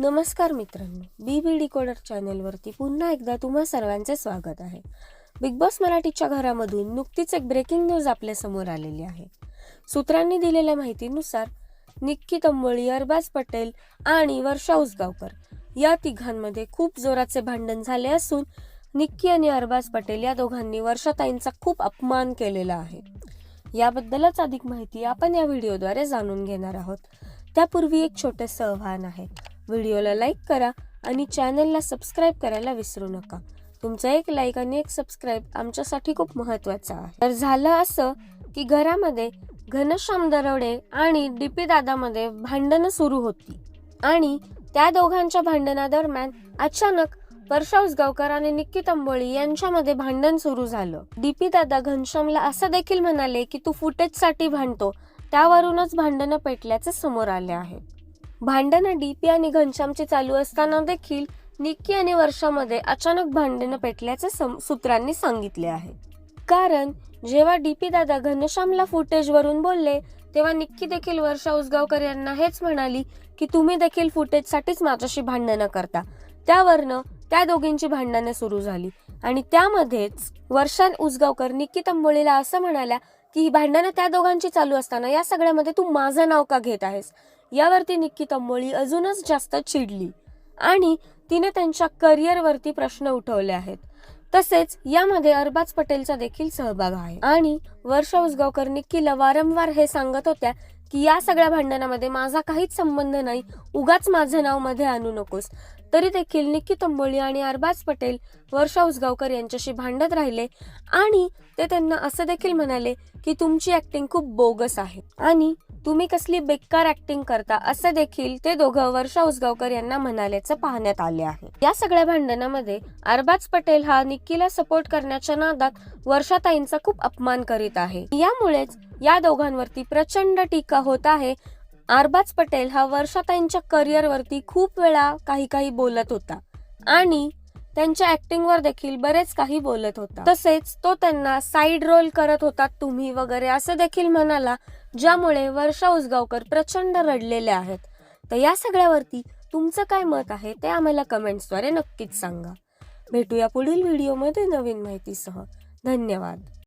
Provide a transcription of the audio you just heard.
नमस्कार मित्रांनो बी बी डिकोडर चॅनेलवरती पुन्हा एकदा तुम्हा सर्वांचे स्वागत आहे. बिग बॉस मराठीच्या घरामधून नुकतीच एक ब्रेकिंग न्यूज आपल्यासमोर आलेली आहे. सूत्रांनी दिलेल्या माहितीनुसार निक्की तंबोळी अरबाज पटेल आणि वर्षा उसगावकर या तिघांमध्ये खूप जोराचे भांडण झाले असून निक्की आणि अरबाज पटेल या दोघांनी वर्षाताईंचा खूप अपमान केलेला आहे. याबद्दलच अधिक माहिती आपण या व्हिडिओद्वारे जाणून घेणार आहोत. त्यापूर्वी एक छोटंसं आव्हान आहे. व्हिडिओला लाईक करा आणि चॅनलला सबस्क्राईब करायला विसरू नका. तुमचा एक लाईक आणि एक सबस्क्राईब आमच्यासाठी खूप महत्त्वाचा आहे. तर झालं असं की घरामध्ये घनश्याम दरवडे आणि डीपी दादामध्ये भांडणं सुरू होती. आणि त्या दोघांच्या भांडणादरम्यान अचानक वर्षा उसगावकर आणि निक्की तंबोळी यांच्यामध्ये भांडण सुरू झालं. डीपी दादा घनश्यामला असं देखील म्हणाले की तू फुटेजसाठी भांडतो. त्यावरूनच भांडणं पेटल्याचे समोर आले आहे. भांडणं डीपी आणि घनश्यामची चालू असताना देखील निक्की आणि वर्षामध्ये अचानक भांडणं पेटल्याचे सूत्रांनी सांगितले आहे. कारण जेव्हा डीपी दादा घनश्यामला फुटेजवरून बोलले तेव्हा निक्की देखील वर्षा उसगावकर यांना हेच म्हणाली की तुम्ही देखील फुटेजसाठीच माझ्याशी भांडणं करता. त्यावरनं त्या दोघींची भांडणं सुरू झाली. आणि त्यामध्येच वर्षा उसगावकर निक्की तंबोळीला असं म्हणाल्या की ही भांडणं त्या दोघांची चालू असताना या सगळ्यामध्ये तू माझं नाव का घेत आहेस? यावरती निक्की तंबोळी अजूनच जास्त चिडली. आणि तिने त्यांच्या करिअरवरती प्रश्न उठवले आहेत. तसेच यामध्ये अरबाज पटेलचा देखील सहभाग आहे. आणि वर्षा उसगावकर निक्कीला वारंवार हे सांगत होत्या की या सगळ्या भांडणामध्ये माझा काहीच संबंध नाही. उगाच माझं नावमध्ये आणू नकोस. तरी देखील निक्की तंबोळी आणि अरबाज पटेल वर्षा उसगावकर यांच्याशी भांडत राहिले आणि ते त्यांना असं देखील म्हणाले की तुमची ऍक्टिंग खूप बोगस आहे. आणि तुम्ही कसली बेकार ऍक्टिंग करता असं देखील ते दोघं वर्षा उसगावकर यांना म्हणाल्याचं पाहण्यात आले आहे. या सगळ्या भांडणामध्ये अरबाज पटेल हा निक्कीला सपोर्ट करण्याच्या नादात वर्षाताईंचा खूप अपमान करीत आहे. यामुळेच या दोघांवरती प्रचंड टीका होत आहे अरबाज पटेल हा वर्षाताईंच्या करिअरवरती खूप वेळा काही काही बोलत होता. आणि त्यांच्या ऍक्टिंगवर देखील बरेच काही बोलत होता. तसेच तो त्यांना साईड रोल करत होता तुम्ही वगैरे असं देखील म्हणाला ज्यामुळे वर्षा उसगावकर प्रचंड रडलेले आहेत. तर या सगळ्यावरती तुमचं काय मत आहे ते आम्हाला कमेंट्सद्वारे नक्कीच सांगा. भेटूया पुढील व्हिडिओमध्ये नवीन माहितीसह. धन्यवाद.